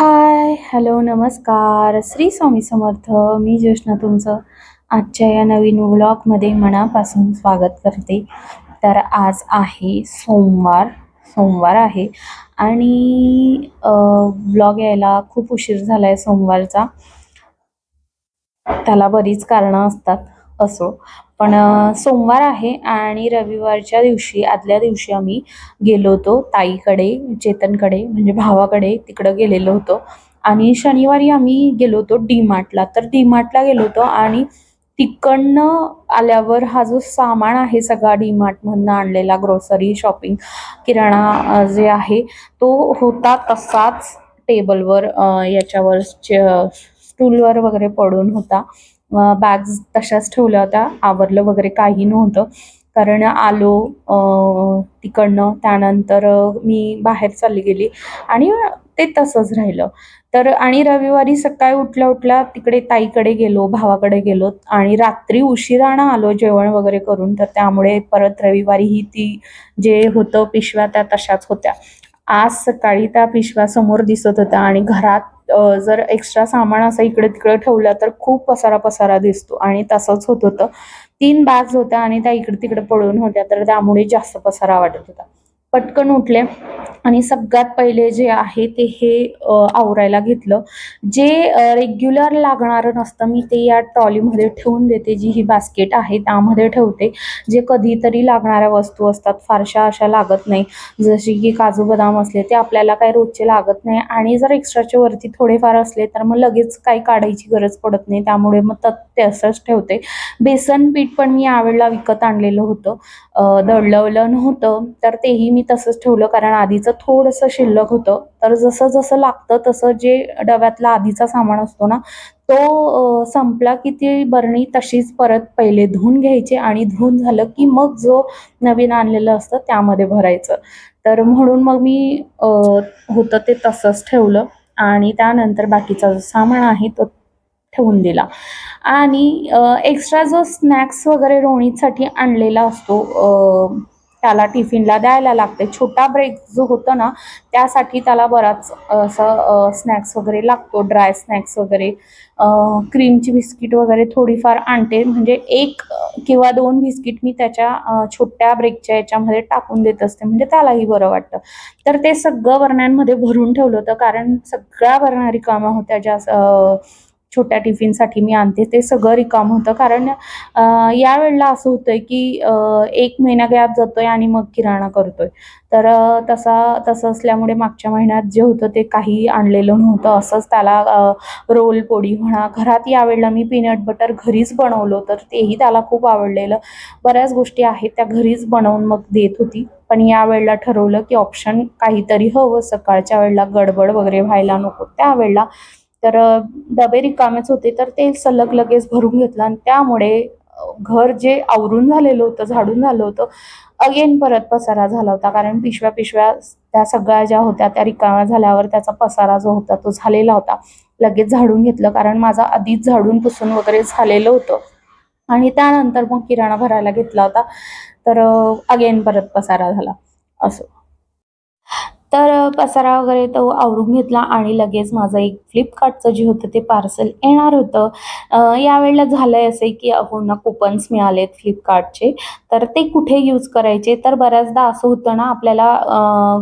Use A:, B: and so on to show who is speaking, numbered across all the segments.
A: Hi hello नमस्कार. श्री स्वामी समर्थ मी ज्योष्णा तुमचं आजच्या या नवीन व्लॉगमध्ये मनापासून स्वागत करते. तर आज आहे सोमवार सोमवार आहे. आणि व्लॉग यायला खूप उशीर झाला आहे सोमवारचा. त्याला बरीच कारणं असतात असो. पण सोमवार आहे आणि रविवारच्या दिवशी आदल्या दिवशी आम्ही गेलो होतो ताईकडे चेतनकडे म्हणजे भावाकडे तिकडं गेलेलो होतो. आणि शनिवारी आम्ही गेलो होतो डी मार्टला तर डी मार्टला गेलो होतो आणि तिकडनं आल्यावर हा जो सामान आहे सगळा डी मार्टमधनं आणलेला ग्रोसरी शॉपिंग किराणा जे आहे तो होता तसाच टेबलवर याच्यावर स्टूलवर वगैरे पडून होता. बॅग्स तशाच ठेवल्या होत्या. आवरलं वगैरे काही नव्हतं. कारण आलो तिकडनं. त्यानंतर मी बाहेर चालली गेली. आणि ते तसंच राहिलं. तर आणि रविवारी सकाळी उठल्या उठल्या तिकडे ताईकडे गेलो भावाकडे गेलो. आणि रात्री उशिरानं आलो जेवण वगैरे करून. तर त्यामुळे परत रविवारीही ती जे होतं पिशव्या त्या तशाच होत्या. आज सकाळी त्या पिशव्या समोर दिसत होत्या आणि घरात जर एक्स्ट्रा सामान असं इकडे तिकडे ठेवलं तर खूप पसारा पसारा दिसतो आणि तसंच होत होतं. तीन बॅग्स होत्या आणि त्या इकडे तिकडे पडून होत्या तर त्यामुळे जास्त पसारा वाटत होता. पटकन उठले आणि सगळ्यात पहिले जे आहे ते हे आवरायला घेतलं. जे रेग्युलर लागणारं नसतं मी ते या ट्रॉलीमध्ये ठेवून देते जी ही बास्केट आहे त्यामध्ये ठेवते. जे कधीतरी लागणाऱ्या वस्तू असतात फारशा अशा लागत नाही. जशी की काजू बदाम असले ते आपल्याला काही रोजचे लागत नाही. आणि जर एक्स्ट्राचे वरती थोडेफार असले तर मग लगेच काही काढायची गरज पडत नाही. त्यामुळे मग तत् ते असंच ठेवते. बेसन पीठ पण मी यावेळेला विकत आणलेलं होतं. अ, दळलवलं नव्हतं तर तेही मी मी तसंच ठेवलं कारण आधीचं थोडंसं शिल्लक होतं. तर जसं जसं लागतं तसं जे डब्यातला आधीचा सामान असतो ना तो संपला की ती बरणी तशीच परत पहिले धुवून घ्यायची आणि धुवून झालं की मग जो नवीन आणलेलं असतं त्यामध्ये भरायचं. तर म्हणून मग मी होतं ते तसंच ठेवलं आणि त्यानंतर बाकीचा जो सामान आहे तो ठेवून दिला. आणि एक्स्ट्रा जो स्नॅक्स वगैरे रोणीसाठी आणलेला असतो त्याला टिफिनला द्यायला लागते. छोटा ब्रेक जो होतो ना त्यासाठी त्याला बराच असं स्नॅक्स वगैरे लागतो. ड्राय स्नॅक्स वगैरे क्रीमची बिस्किट वगैरे थोडीफार आणते. म्हणजे एक किंवा दोन बिस्किट मी त्याच्या छोट्या ब्रेकच्या याच्यामध्ये टाकून देत असते. म्हणजे त्यालाही बरं वाटतं. तर ते सगळं बरण्यांमध्ये भरून ठेवलं होतं. कारण सगळ्या बरण्या रिकाम्या होत्या ज्या छोट्या टिफिनसाठी मी आणते. ते सगळं रिकाम होतं. कारण या यावेळेला असं होतंय की एक महिना गॅप जातोय आणि मग किराणा करतोय. तर तसा तसं असल्यामुळे मागच्या महिन्यात जे होतं ते काही आणलेलं नव्हतं. असंच त्याला रोल पोळी म्हणा घरात यावेळेला मी पीनट बटर घरीच बनवलं तर तेही त्याला खूप आवडलेलं. बऱ्याच गोष्टी आहेत त्या घरीच बनवून मग देत होती. पण यावेळेला ठरवलं की ऑप्शन काहीतरी हवं. सकाळच्या वेळेला गडबड वगैरे व्हायला नको. त्यावेळेला तर डबे रिकामेच होते तर ते सलग लगेच भरून घेतलं आणि त्यामुळे घर जे आवरून झालेलं होतं झाडून झालं होतं अगेन परत पसारा झाला होता. कारण पिशव्या पिशव्या त्या सगळ्या ज्या होत्या त्या रिकाम्या झाल्यावर त्याचा पसारा जो होता तो झालेला होता. लगेच झाडून घेतलं कारण माझा आधीच झाडून पुसून वगैरे झालेलं होतं. आणि त्यानंतर मग किराणा भरायला घेतला होता. तर अगेन परत पसारा झाला. असं. तर पसारा वगैरे तो आवरून घेतला आणि लगेच माझं एक फ्लिपकार्टचं जे होतं ते पार्सल येणार होतं. यावेळेला झालं आहे असे की अहोंना कुपन्स मिळालेत फ्लिपकार्टचे तर ते कुठे यूज करायचे? तर बऱ्याचदा असं होतं ना आपल्याला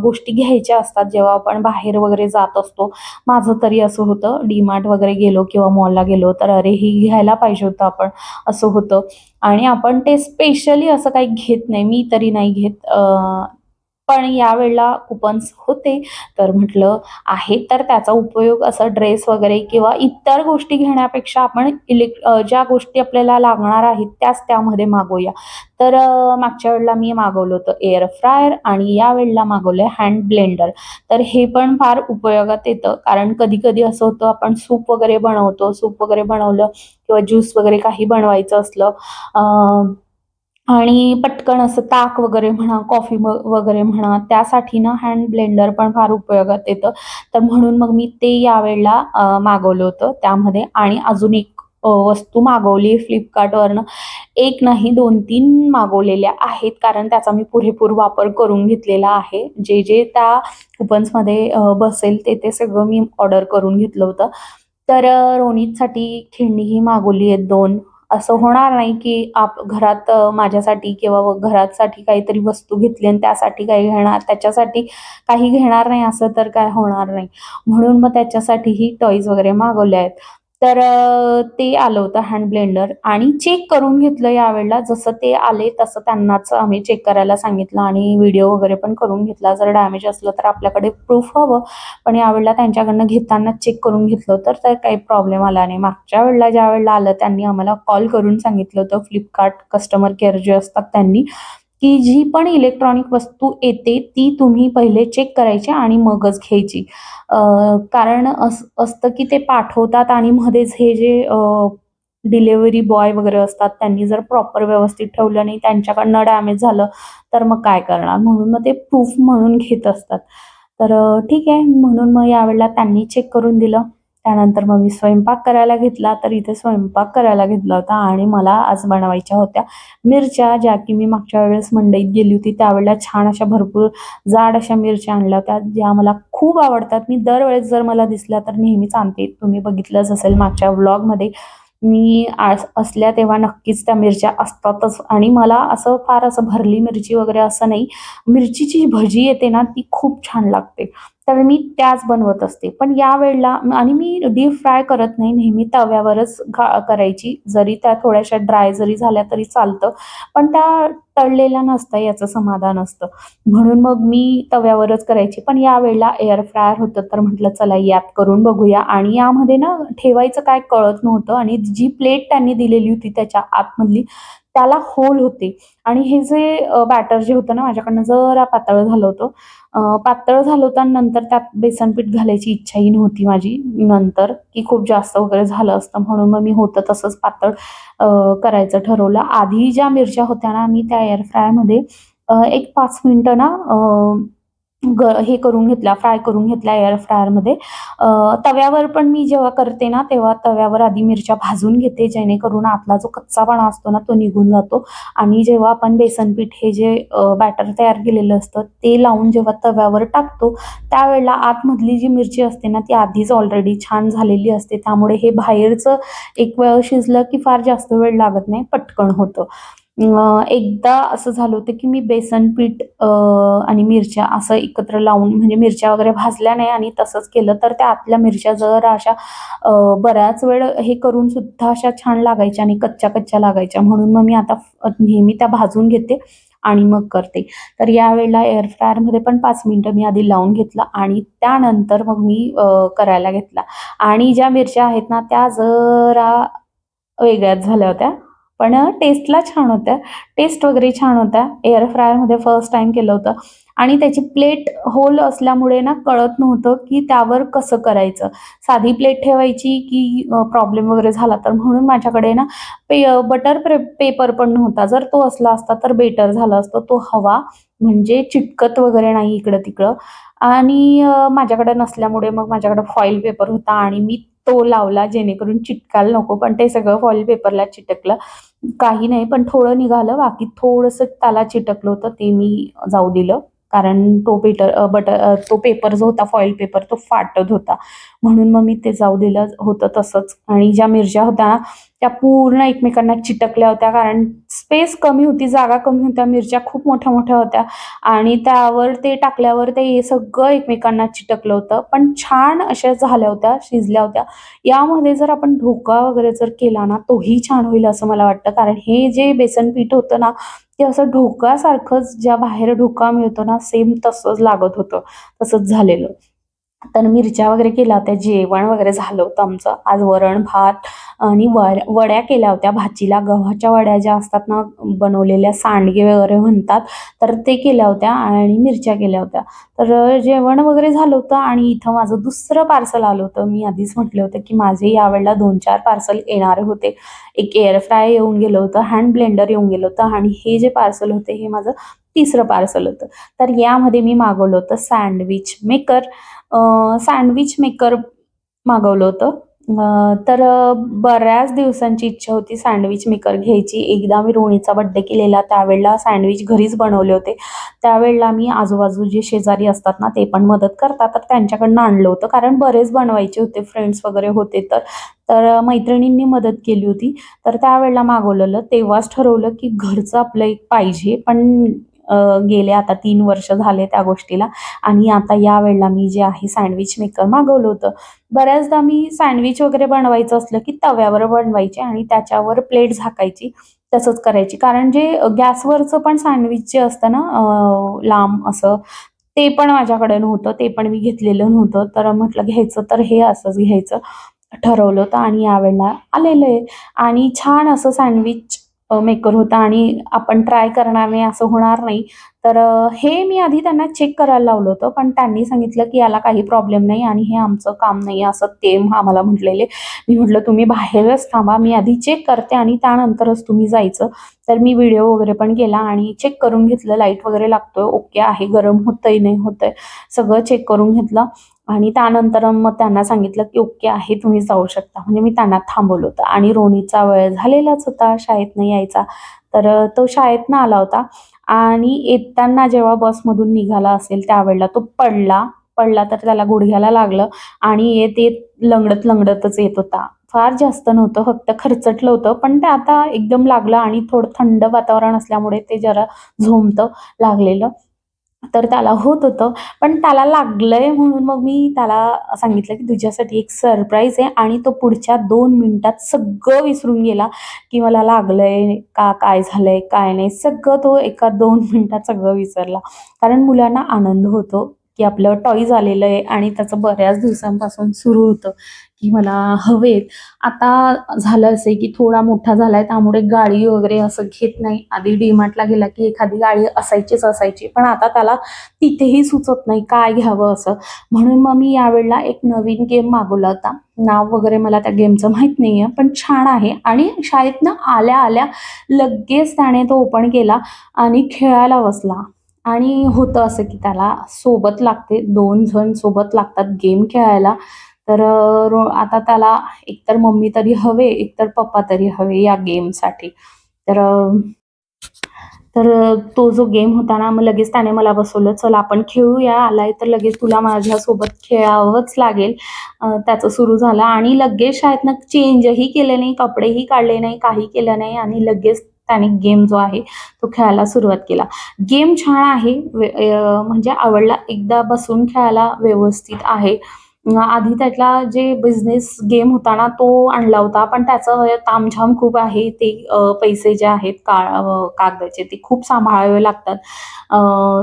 A: गोष्टी घ्यायच्या असतात जेव्हा आपण बाहेर वगैरे जात असतो. माझं तरी असं होतं. डीमार्ट वगैरे गेलो किंवा मॉलला गेलो तर अरे ही घ्यायला पाहिजे होतं आपण असं होतं. आणि आपण ते स्पेशली असं काही घेत नाही. मी तरी नाही घेत. पण यावेळेला कुपन्स होते. तर म्हटलं आहे तर त्याचा उपयोग असं ड्रेस वगैरे किंवा इतर गोष्टी घेण्यापेक्षा आपण इलेक् ज्या गोष्टी आपल्याला लागणार आहेत त्याच त्यामध्ये मागवूया तर मागच्या वेळेला मी मागवलं होतं एअर फ्रायर आणि या वेळेला मागवलं आहे हँड ब्लेंडर तर हे पण फार उपयोगात येतं कारण कधी कधी असं होतं आपण सूप वगैरे बनवतो सूप वगैरे बनवलं किंवा ज्यूस वगैरे काही बनवायचं असलं आणि पटकन असं ताक वगैरे म्हणा कॉफी वगैरे म्हणा त्यासाठी ना हँड ब्लेंडर पण फार उपयोगात येतं. तर म्हणून मग मी ते यावेळेला मागवलं होतं त्यामध्ये. आणि अजून एक वस्तू मागवली फ्लिपकार्टवरनं एक नाही दोन तीन मागवलेल्या आहेत. कारण त्याचा मी पुरेपूर वापर करून घेतलेला आहे. जे जे त्या कुपन्समध्ये बसेल ते ते सगळं मी ऑर्डर करून घेतलं होतं. तर रोनितसाठी खेळणीही मागवली आहेत दोन. असं होणार नाही की आप घरात माझ्यासाठी किंवा घरासाठी काहीतरी वस्तू घेतली आणि त्यासाठी काही घेणार त्याच्यासाठी काही घेणार नाही असं तर काय होणार नाही. म्हणून मग त्याच्यासाठीही टॉईज वगैरे मागवले आहेत. तर ते आलं होतं हँड ब्लेंडर आणि चेक करून घेतलं यावेळेला जसं ते आले तसं त्यांनाच आम्ही चेक करायला सांगितलं आणि व्हिडिओ वगैरे पण करून घेतला. जर डॅमेज असलं तर आपल्याकडे प्रूफ हवं. पण यावेळेला त्यांच्याकडनं घेताना चेक करून घेतलं तर काही प्रॉब्लेम आला नाही. मागच्या वेळेला ज्या वेळेला आलं त्यांनी आम्हाला कॉल करून सांगितलं होतं. फ्लिपकार्ट कस्टमर केअर जे असतात त्यांनी. की जी पण इलेक्ट्रॉनिक वस्तू येते ती तुम्ही पहिले चेक करायची आणि मगच घ्यायची. कारण अस असतं की ते पाठवतात आणि मध्येच हे जे डिलेवरी बॉय वगैरे असतात त्यांनी जर प्रॉपर व्यवस्थित ठेवलं नाही त्यांच्याकडनं डॅमेज झालं तर मग काय करणार? म्हणून मग ते प्रूफ म्हणून घेत असतात. तर ठीक आहे. म्हणून मग यावेळेला त्यांनी चेक करून दिलं. त्यानंतर मग मी स्वयंपाक करायला घेतला तर इथे स्वयंपाक करायला घेतला होता आणि मला आज बनवायच्या होत्या मिरच्या ज्या की मी मागच्या वेळेस मंडईत गेली होती. त्यावेळेला छान अशा भरपूर जाड अशा मिरच्या आणल्या होत्या ज्या मला खूप आवडतात. मी दरवेळेस जर मला दिसल्या तर नेहमीच आणते. तुम्ही बघितलंच असेल मागच्या व्लॉगमध्ये मी आस असल्या तेव्हा नक्कीच त्या मिरच्या असतातच. आणि मला असं फार असं भरली मिरची वगैरे असं नाही मिरचीची भजी येते ना ती खूप छान लागते. तर मी त्याच बनवत असते. पण या वेळेला आणि मी डीप फ्राय करत नाही नेहमी तव्यावरच घा करायची. जरी त्या थोड्याशा ड्राय जरी झाल्या तरी चालतं. पण त्या तळलेल्या नसतं याचं समाधान असतं. म्हणून मग मी तव्यावरच करायची. पण या वेळेला एअर फ्रायर होतं तर म्हटलं चला यात करून बघूया. आणि यामध्ये ना ठेवायचं काय कळत नव्हतं. आणि जी प्लेट त्यांनी दिलेली होती त्याच्या आतमधली त्याला होल होते. आणि हे जे बॅटर जे होतं ना माझ्याकडनं जरा पातळ झालं होतं. पातळ झालं होतं आणि नंतर त्यात बेसन पीठ घालायची इच्छाही नव्हती माझी. नंतर की खूप जास्त वगैरे झालं असतं म्हणून मग मी होतं तसंच पातळ करायचं ठरवलं. आधी ज्या मिरच्या होत्या ना मी त्या एअर फ्रायमध्ये एक पाच मिनटं ना ग हे करून घेतल्या फ्राय करून घेतल्या एअर फ्रायरमध्ये तव्यावर पण मी जेव्हा करते ना तेव्हा तव्यावर आधी मिरच्या भाजून घेते जेणेकरून आतला जो कच्चापणा असतो ना तो निघून जातो. आणि जेव्हा आपण बेसन पीठ हे जे बॅटर तयार केलेलं असतं ते लावून जेव्हा तव्यावर टाकतो त्यावेळेला आतमधली जी मिरची असते ना ती आधीच ऑलरेडी छान झालेली असते. त्यामुळे हे बाहेरचं एक वेळ शिजलं की फार जास्त वेळ लागत नाही पटकन होतं. एकदा असं झालं होतं की मी बेसन पीठ आणि मिरच्या असं एकत्र लावून म्हणजे मिरच्या वगैरे भाजल्या नाही आणि तसंच केलं. तर त्या आतल्या मिरच्या जरा अशा बऱ्याच वेळ हे करून सुद्धा अशा छान लागायच्या आणि कच्च्या कच्च्या लागायच्या. म्हणून मग मी आता नेहमी त्या भाजून घेते आणि मग करते. तर यावेळेला एअर फ्रायरमध्ये पण पाच मिनटं मी आधी लावून घेतलं आणि त्यानंतर मग मी करायला घेतला. आणि ज्या मिरच्या आहेत ना त्या जरा वेगळ्याच झाल्या होत्या. पण टेस्टला छान होत्या. टेस्ट वगैरे छान होत्या. एअर फ्रायरमध्ये फर्स्ट टाईम केलं होतं. आणि त्याची प्लेट होल असल्यामुळे ना कळत नव्हतं की त्यावर कसं करायचं. साधी प्लेट ठेवायची की प्रॉब्लेम वगैरे झाला तर. म्हणून माझ्याकडे ना पे बटर प्रे पेपर पण नव्हता. जर तो असला असता तर बेटर झाला असतं. तो हवा म्हणजे चिटकत वगैरे नाही इकडं तिकडं. आणि माझ्याकडे नसल्यामुळे मग माझ्याकडे फॉईल पेपर होता. आणि मी तो लावला जेणेकरून चिटकायला नको. पण ते सगळं फॉईल पेपरला चिटकलं. काही नाही पण थोडं निघालं. बाकी थोडंसं त्याला चिटकलं होतं ते मी जाऊ दिलं. कारण तो पेटर बटर तो पेपर जो होता फॉईल पेपर तो फाटत होता. म्हणून मग मी ते जाऊ दिलं होतं तसंच. आणि ज्या मिरच्या होत्या ना त्या पूर्ण एकमेकांना चिटकल्या होत्या कारण स्पेस कमी होती जागा कमी होत्या मिरच्या खूप मोठ्या मोठ्या होत्या. आणि त्यावर ते टाकल्यावर ते सगळं एकमेकांना चिटकलं होतं. पण छान अशा झाल्या होत्या शिजल्या होत्या. यामध्ये जर आपण ढोका वगैरे जर केला ना तोही छान होईल असं मला वाटतं. कारण हे जे बेसन पीठ होतं ना ते असं ढोकासारखंच ज्या बाहेर ढोका मिळतो ना सेम तसंच लागत होतं. तसंच झालेलं. तर मिरच्या वगैरे केल्या होत्या जेवण वगैरे झालं होतं आमचं. आज वरण भात आणि वड्या वड्या केल्या होत्या. भाजीला गव्हाच्या वड्या ज्या असतात ना बनवलेल्या सांडगे वगैरे म्हणतात तर ते केल्या होत्या आणि मिरच्या केल्या होत्या. तर जेवण वगैरे झालं होतं आणि इथं माझं दुसरं पार्सल आलं होतं. मी आधीच म्हटलं होतं की माझे यावेळेला दोन चार पार्सल येणारे होते. एक एअर फ्राय येऊन गेलं होतं हँड ब्लेंडर येऊन गेलं होतं आणि हे जे पार्सल होते हे माझं तिसरं पार्सल होतं. तर यामध्ये मी मागवलं होतं सँडविच मेकर सँडविच मेकर मागवलं होतं तर बऱ्याच दिवसांची इच्छा होती सँडविच मेकर घ्यायची. एकदा मी रोहिणीचा बड्डे केलेला त्यावेळेला सँडविच घरीच बनवले होते. त्यावेळेला मी आजूबाजू जे शेजारी असतात ना, ते पण मदत करतात, तर त्यांच्याकडनं आणलं होतं. कारण बरेच बनवायचे होते, फ्रेंड्स वगैरे होते तर. तर मैत्रिणींनी मदत केली होती. तर त्यावेळेला मागवलेलं. तेव्हाच ठरवलं, की घरचं आपलं एक पाहिजे. पण गेले आता तीन वर्ष झाले त्या गोष्टीला आणि आता यावेळेला मी जे आहे सँडविच मेकर मागवलं होतं. बऱ्याचदा मी सँडविच वगैरे बनवायचं असलं, की तव्यावर बनवायचे आणि त्याच्यावर प्लेट झाकायची. तसंच करायची. कारण जे गॅसवरचं पण सँडविच जे असतं ना लांब असं, ते पण माझ्याकडे नव्हतं. ते पण मी घेतलेलं नव्हतं. तर म्हटलं घ्यायचं तर हे असंच घ्यायचं ठरवलं होतं आणि यावेळेला आलेलं आहे आणि छान असं सँडविच मेकर होता आणि आपण ट्राय करणार नाही असं होणार नाही. तर हे मी आधी त्यांना चेक करायला लावलं होतं, पण त्यांनी सांगितलं, की याला काही प्रॉब्लेम नाही आणि हे आमचं काम नाही असं ते आम्हाला म्हटलेले. मी म्हटलं, "तुम्ही बाहेरच थांबा, मी आधी चेक करते आणि त्यानंतरच तुम्ही जायचं." तर मी व्हिडिओ वगैरे पण केला आणि चेक करून घेतलं, लाइट वगैरे लागतोय, ओके आहे, गरम होतंय, नाही होतंय, सगळं चेक करून घेतलं आणि त्यानंतर मग त्यांना सांगितलं, की "ओके आहे, तुम्ही जाऊ शकता." म्हणजे मी त्यांना थांबवलं होतं आणि रोनीचा वेळ झालेलाच होता शाळेतनं यायचा. तर तो शाळेतनं आला होता आणि येताना जेव्हा बसमधून निघाला असेल त्यावेळेला तो पडला. पडला तर त्याला गुडघ्याला लागलं आणि येत-येत लंगडत-लंगडतच येत होता. फार जास्त नव्हतं, फक्त खरचटलं होतं. पण ते आता एकदम लागलं आणि थोडं थंड वातावरण असल्यामुळे ते जरा झोंबतं लागलेलं. तर त्याला होत होतं. पण त्याला लागलंय म्हणून मग मी त्याला सांगितलं, की तुझ्यासाठी एक सरप्राईज आहे आणि तो पुढच्या दोन मिनिटात सगळं विसरून गेला, की मला लागलंय का, काय झालंय, काय नाही. सगळं तो एका दोन मिनिटात सगळं विसरला. कारण मुलांना आनंद होतो, की आपलं टॉयज आलेलं आहे आणि त्याचं बऱ्याच दिवसांपासून सुरू होतं, की मला हवेत. आता झालं असे की थोडा मोठा झालाय त्यामुळे गाडी वगैरे असं घेत नाही. आधी डी-मार्टला गेला, की एखादी गाडी असायचीच असायची. पण आता त्याला तिथेही सुचत नाही काय घ्यावं असं. म्हणून मग मी यावेळेला एक नवीन गेम मागवला होता. नाव वगैरे मला त्या गेमचं माहीत नाहीये, पण छान आहे आणि शाळेतनं आल्या-आल्या लगेच त्याने तो ओपन केला आणि खेळायला बसला. आणि होतं असं, की त्याला सोबत लागते, दोन जण सोबत लागतात गेम खेळायला. तर रो आता त्याला एकतर मम्मी तरी हवे, एकतर पप्पा तरी हवे या गेमसाठी. तर तर तो जो गेम होता ना, मग लगेच त्याने मला बसवलं, "चल आपण खेळूया, आलाय तर लगेच तुला माझ्यासोबत खेळावंच लागेल." त्याचं सुरू झालं आणि लगेच शाळेतनं चेंजही केले नाही, कपडेही काढले नाही, काही केलं नाही आणि लगेच त्याने गेम जो आहे तो खेळायला सुरुवात केला. गेम छान आहे, म्हणजे आवडला. एकदा बसून खेळायला व्यवस्थित आहे. आधी त्यातला जे बिझनेस गेम होता ना, तो आणला होता, पण त्याचं तामझाम खूप आहे. ते पैसे जे आहेत का कागदाचे ते खूप सांभाळावे लागतात.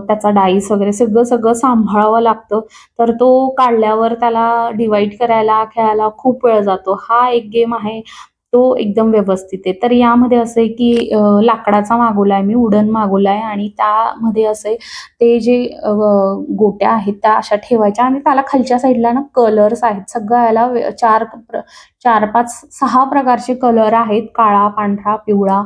A: त्याचा डाईस वगैरे सगळं, सगळं सांभाळावं लागतं. तर तो काढल्यावर त्याला डिव्हाईड करायला, खेळायला खूप वेळ जातो. हा एक गेम आहे, तो एकदम व्यवस्थित आहे. तर यामध्ये असं आहे, की लाकडाचा लाकडाचा मागवलाय मी, वुडन मागवलाय आणि त्यामध्ये असं आहे, ते जे गोट्या आहेत त्या अशा ठेवायच्या आणि त्याला खालच्या साईडला ना कलर्स आहेत. सगळ्या याला चार चार पाच सहा प्रकारचे कलर आहेत. काळा, पांढरा, पिवळा,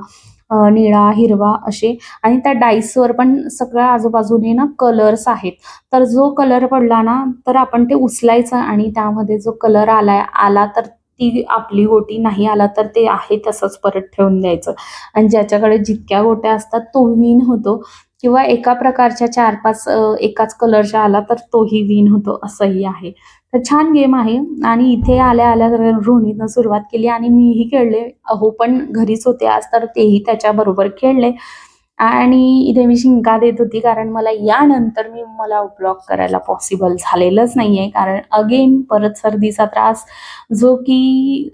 A: निळा, हिरवा असे आणि त्या डाईसवर पण सगळ्या आजूबाजूने ना कलर्स आहेत. तर जो कलर पडला ना, तर आपण ते उचलायचं आणि त्यामध्ये जो कलर आलाय आला तर ती आपली गोटी, नाही आला तर ते आहे तसंच परत ठेवून द्यायचं आणि ज्याच्याकडे जितक्या गोट्या असतात तो विन होतो किंवा एका प्रकारच्या चार पाच एकाच कलरच्या आला तर तोही विन होतो असंही आहे. तर छान गेम आहे आणि इथे आल्या-आल्या रोहिणीनं सुरुवात केली आणि मीही खेळले. अहो, पण घरीच होते आज तर तेही त्याच्याबरोबर खेळले आणि इथे मी शिंका देत होती कारण मला यानंतर मी मला व्लॉग करायला पॉसिबल झालेलंच नाहीये. कारण अगेन परत सर्दीचा त्रास जो की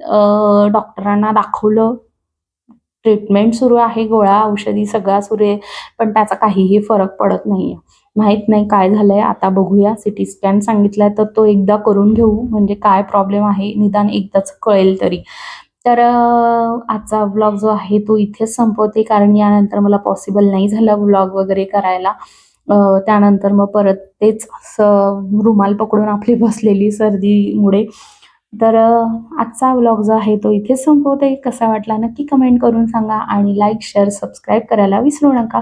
A: डॉक्टरांना दाखवलं. ट्रीटमेंट सुरू आहे, गोळा औषधी सगळा सुरू आहे, पण त्याचा काहीही फरक पडत नाहीये. माहीत नाही काय झालंय, आता बघूया. सिटी स्कॅन सांगितलाय तर तो एकदा करून घेऊ, म्हणजे काय प्रॉब्लेम आहे निदान एकदाच कळेल तरी. तर आजचा व्लॉग जो आहे तो इथेच संपवते. कारण यानंतर मला पॉसिबल नाही झालं व्लॉग वगैरे करायला. त्यानंतर मग परत तेच स रुमाल पकडून आपली बसलेली सर्दीमुळे. तर आजचा व्लॉग जो आहे तो इथेच संपवते. कसा वाटला नक्की कमेंट करून सांगा आणि लाईक शेअर सबस्क्राईब करायला विसरू नका.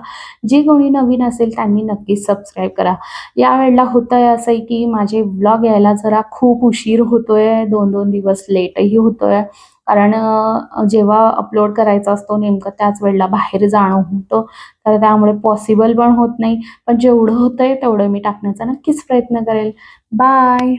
A: जे कोणी नवीन असेल त्यांनी नक्कीच सबस्क्राईब करा. यावेळेला होतं आहे असं आहे की माझे व्लॉग यायला जरा खूप उशीर होतोय. दोन दोन दिवस लेटही होतोय. कारण जेव्हा अपलोड करायचा असतो नेमकं त्याच वेळेला बाहेर जाणं होतं. तर त्यामुळे पॉसिबल पण होत नाही. पण जेवढं होतंय तेवढं मी टाकण्याचा नक्कीच प्रयत्न करेल. बाय